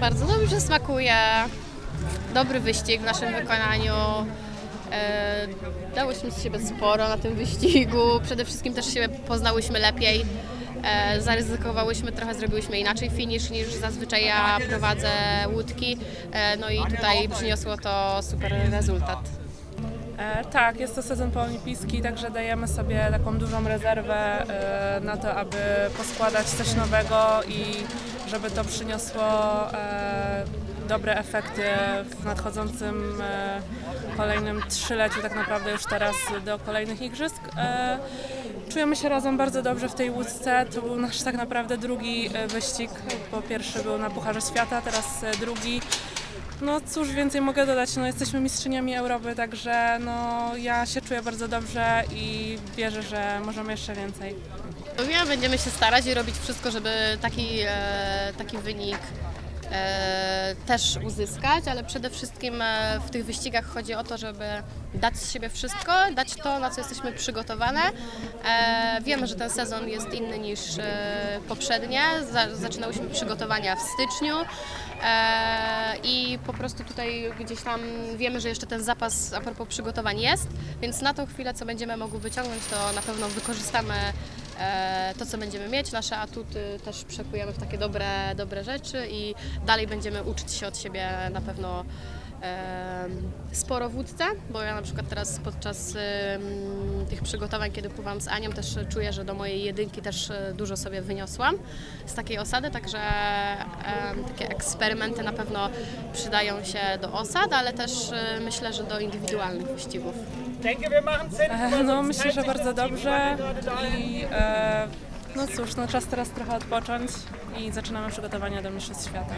Bardzo dobrze smakuje. Dobry wyścig w naszym wykonaniu. E, dałyśmy z siebie sporo na tym wyścigu. Przede wszystkim też się poznałyśmy lepiej. E, zaryzykowałyśmy trochę, zrobiłyśmy inaczej finish niż zazwyczaj ja prowadzę łódki. E, no i tutaj przyniosło to super rezultat. Tak, jest to sezon poolimpijski, także dajemy sobie taką dużą rezerwę na to, aby poskładać coś nowego i żeby to przyniosło e, dobre efekty w nadchodzącym e, kolejnym trzyletию, tak naprawdę już teraz do kolejnych igrzysk. E, czujemy się razem bardzo dobrze w tej łódce. To był nasz tak naprawdę drugi wyścig, bo pierwszy był na Pucharze Świata, teraz drugi. No cóż więcej mogę dodać, no jesteśmy mistrzyniami Europy, także no ja się czuję bardzo dobrze i wierzę, że możemy jeszcze więcej. Pewnie będziemy się starać i robić wszystko, żeby taki, e, taki wynik e, też uzyskać, ale przede wszystkim e, w tych wyścigach chodzi o to, żeby dać z siebie wszystko, dać to, na co jesteśmy przygotowane. Wiemy, że ten sezon jest inny niż poprzednie. Za, zaczynałyśmy przygotowania w styczniu. I po prostu tutaj gdzieś tam wiemy, że jeszcze ten zapas a propos przygotowań jest, więc na tą chwilę, co będziemy mogły wyciągnąć, to na pewno wykorzystamy to, co będziemy mieć. Nasze atuty też przekujemy w takie dobre, dobre rzeczy i dalej będziemy uczyć się od siebie na pewno sporo w łódce, bo ja na przykład teraz podczas tych przygotowań, kiedy pływam z Anią, też czuję, że do mojej jedynki też e, dużo sobie wyniosłam z takiej osady, także takie eksperymenty na pewno przydają się do osad, ale też e, myślę, że do indywidualnych wyścigów. E, no myślę, że bardzo dobrze i e, no cóż, no czas teraz trochę odpocząć i zaczynamy przygotowania do Mistrzostw Świata.